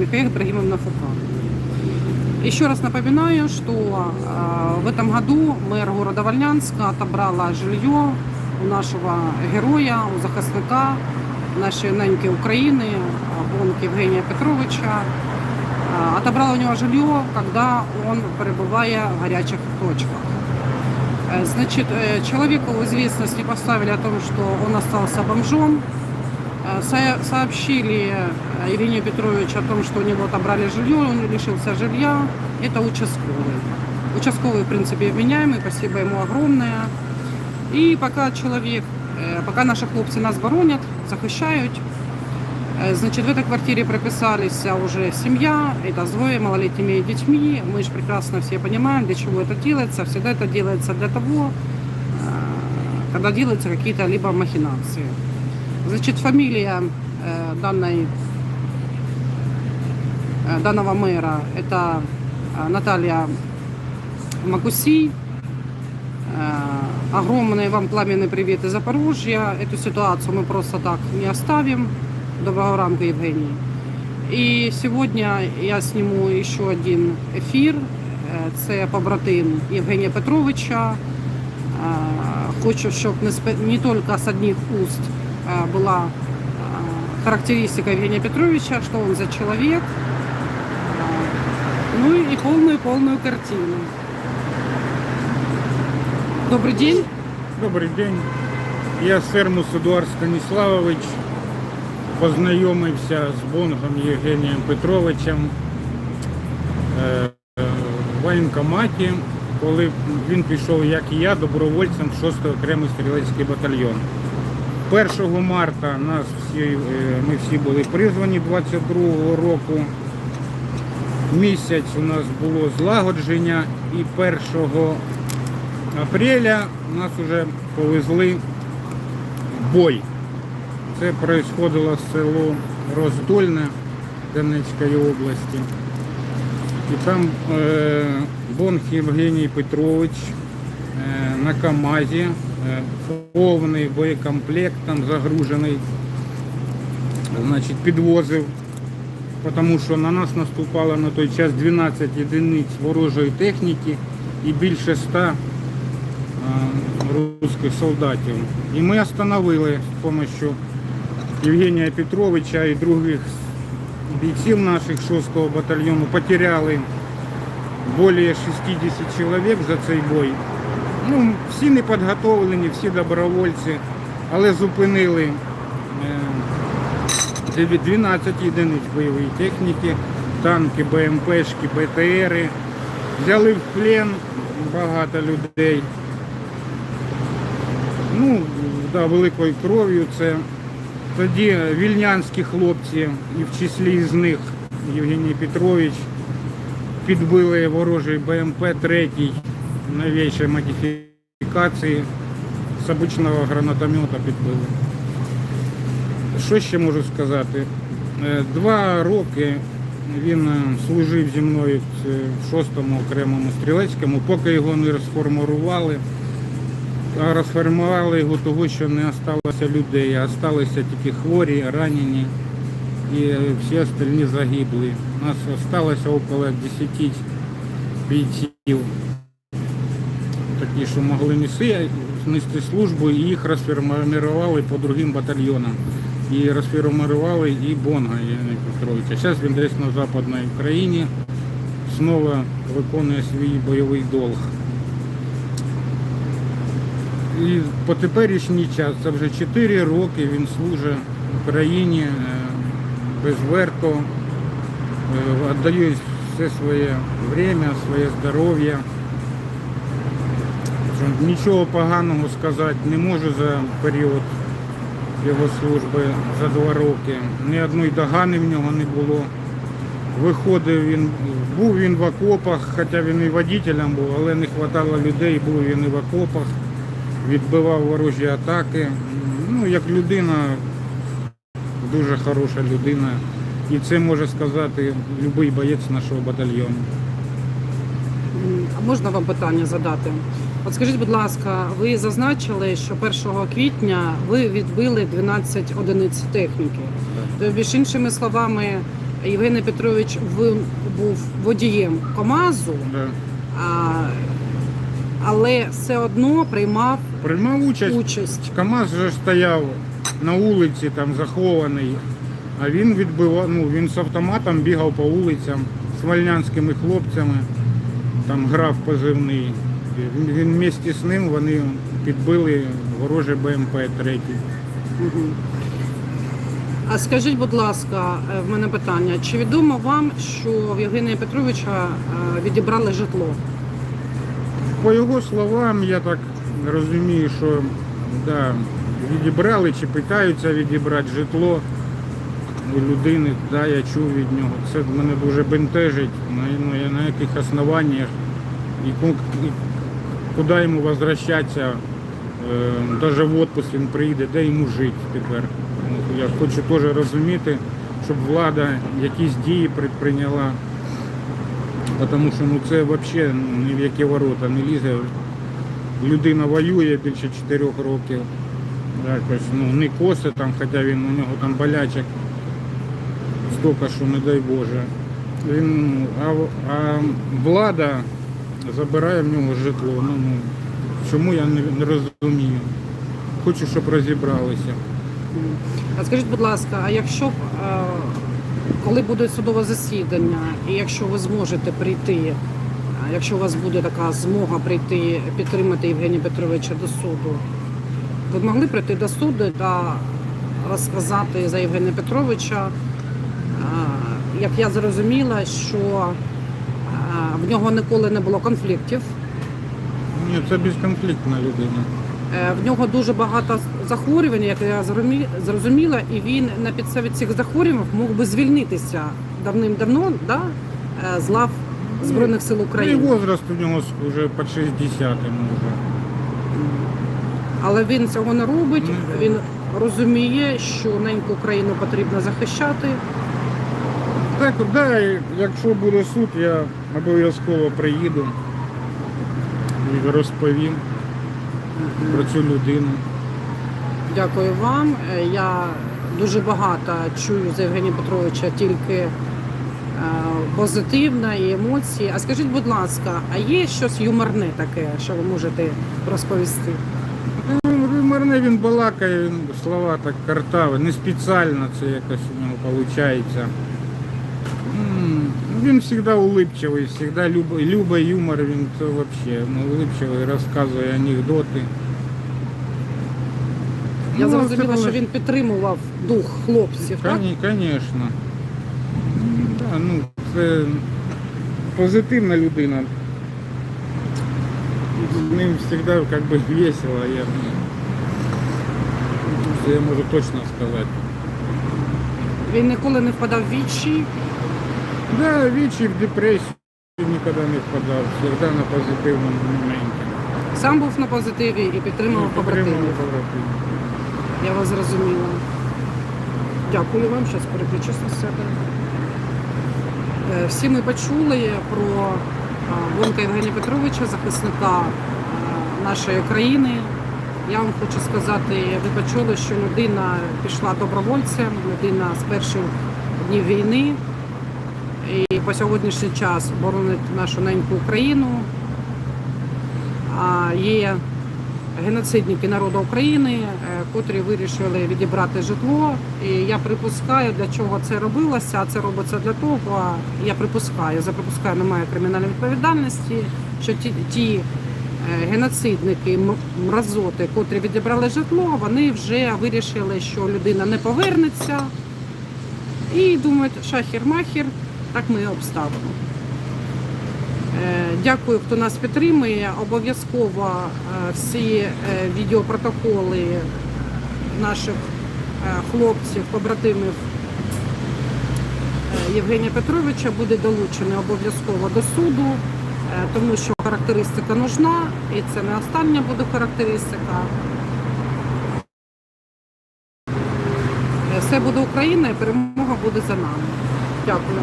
Михаил Ибрагимовна Фука. Еще раз напоминаю, что э, в этом году мэр города Вольнянска отобрала жилье у нашего героя, у захисника нашей неньки України, э, Бонки Евгения Петровича. Э, Отобрала у него жилье, когда он перебывая в горячих точках. Э, Значит, э, человеку в известность не поставили о том, что он остался бомжом. Э, со- Сообщили э, Ирине Петровичу о том, что у него отобрали жилье, он лишился жилья. Это участковый. Участковый, в принципе, вменяемый, спасибо ему огромное. И пока человек, э, пока наши хлопцы нас боронят, захищають, э, значит, в этой квартире прописались уже семья, это с двое малолетними детьми. Мы же прекрасно все понимаем, для чего это делается. Всегда это делается для того, э, когда делаются какие-то либо махинации. Значит, фамилия э, данной, э, данного мэра это э, Наталья Макуси. Э, Огромный вам пламенный привет из Запорожья. Эту ситуацию мы просто так не оставим. Доброго ранку, Евгений. І сьогодні я зніму ще один ефір. Е, Це побратим Євгенія Петровича. Е, Хочу, щоб не, спе- не тільки з одних уст е, була е, характеристика Евгения Петровича, что он за человек. Е, Ну и полную-полную картину. Добрый день. Добрий день. Я Сермус Едуард Станіславович. Познайомився з Бонгом Євгенієм Петровичем в воєнкоматі, коли він пішов, як і я, добровольцем в 6-й окремий стрілецький батальйон. 1 марта нас всі, е, ми всі були призвані 22-го року. Місяць у нас було злагодження і 1 апреля нас вже повезли в бой. Це происходило село Роздольне Донецької області. І там е, Бонх Євгеній Петрович е, на КАМАЗі, повний боєкомплект, там загружений, значить, підвозив, тому що на нас наступало на той час 12 одиниць ворожої техніки і більше 100 а, русських солдатів. І ми остановили з допомогою Євгенія Петровича і других бійців наших 6-го батальйону. Потеряли більше 60 чоловік за цей бой. Ну, всі не підготовлені, всі добровольці, але зупинили е, 12 одиниць бойової техніки, танки, БМПшки, БТРи. Взяли в плен багато людей. Ну, да, великою кров'ю це. Тоді вільнянські хлопці, і в числі з них Євгеній Петрович, підбили ворожий БМП третій новішої модифікації з обичного гранатомета підбили. Що ще можу сказати? Е, Два роки він служив зі мною в ц- 6-му окремому стрілецькому, поки його не розформували. А розформували його того, що не осталося людей, а залишилися тільки хворі, ранені і всі остальні загибли. У нас залишилося около 10 бійців, такі, що могли неси, нести службу, і їх розформували по другим батальйонам. І розформували і Бонга Євгенія Петровича. Зараз він десь на Западній Україні знову виконує свій бойовий долг. І по теперішній час, це вже 4 роки він служить Україні е, безверто, е, віддає все своє время, своє здоров'я. Що Нічого поганого сказати не можу за період його служби за два роки. Ні одної догани в нього не було. Виходив він, був він в окопах, хоча він і водителем був, але не вистачало людей, був він і в окопах відбивав ворожі атаки. Ну, як людина, дуже хороша людина. І це може сказати будь-який боєць нашого батальйону. А можна вам питання задати? От скажіть, будь ласка, ви зазначили, що 1 квітня ви відбили 12 одиниць техніки. Тобто, більш іншими словами, Євгеній Петрович ви- був водієм КАМАЗу, Да. а, але все одно приймав Приймав участь. участь. КАМАЗ вже стояв на вулиці, там захований. А він відбивав, ну він з автоматом бігав по вулицям з вальнянськими хлопцями, там грав позивний. Він, він вместе з ним вони підбили вороже БМП третій. Мгм. А скажіть, будь ласка, е, в мене питання: чи відомо вам, що в Євгенія Петровича е, відібрали житло? По його словам, я так розумію, що да, відібрали чи питаються відібрати житло у людини, да, я чув від нього. Це мене дуже бентежить, на, я на яких основаннях і куди йому возвращатися, е, навіть в відпуск він приїде, де йому жити тепер. Ну, Я хочу теж розуміти, щоб влада якісь дії предприйняла. Тому що ну, це взагалі ні в які ворота не лізе. Людина воює більше 4 років. Якось, ну, не коси там, хоча він у нього там болячок стільки, що не дай Боже. Він, ну, а, а влада забирає в нього житло. Ну, ну, чому я не, не розумію. Хочу, щоб розібралися. А скажіть, будь ласка, а якщо е, коли буде судове засідання, і якщо ви зможете прийти, якщо у вас буде така змога прийти підтримати Євгенія Петровича до суду, ви б могли прийти до суду та розказати за Євгенія Петровича, е, як я зрозуміла, що е, в нього ніколи не було конфліктів. Ні, це безконфліктна людина. Е, В нього дуже багато захворювань, як я зрозуміла, і він на підставі цих захворювань мог би звільнитися давним-давно да, е, з лав Збройних сил Ну, І України. возраст у нього вже під 60 йому вже. Але він цього не робить. Він розуміє, що неньку Україну потрібно захищати. Так, да, якщо буде суд, я обов'язково приїду і розповім про цю людину. Дякую вам. Я дуже багато чую з Євгенія Петровича тільки е, позитивне і емоції. А скажіть, будь ласка, а є щось юморне таке, що ви можете розповісти? Ну, Марне він балакає, він слова так картаві, не спеціально це якось у нього виходить. Він завжди улипчивий, завжди любить, любить юмор, він це взагалі ну, улипчивий, розказує анекдоти. Я Ну, зрозуміла, це що він підтримував дух хлопців, так? Звісно. Да, ну, це позитивна людина. З ним завжди как бы, весело. Я, це я можу точно сказати. Він ніколи не впадав в вічі. Да, вічі в депресію ніколи не впадав, завжди на позитивному моменті. Сам був на позитиві і підтримував Ну, побратимів. Я вас зрозуміла. Дякую вам, зараз переключусь на себе. Е, Всі ми почули про Бонка Євгенія Петровича, захисника нашої країни. Я вам хочу сказати, ви почули, що людина пішла добровольцем, людина з перших днів війни і по сьогоднішній час боронить нашу неньку Україну. Є геноцидники народу України, е, котрі вирішили відібрати житло. І я припускаю, для чого це робилося. А це робиться для того. Я припускаю, за припускаю, немає кримінальної відповідальності, що ті, ті е, геноцидники, мразоти, котрі відібрали житло, вони вже вирішили, що людина не повернеться. І думають, шахір-махір, так ми обставимо. Е, Дякую, хто нас підтримує. Обов'язково е, всі е, відеопротоколи наших хлопців, побратимів Євгенія Петровича буде долучений обов'язково до суду, тому що характеристика нужна, і це не остання буде характеристика. Все буде Україна і перемога буде за нами. Дякую.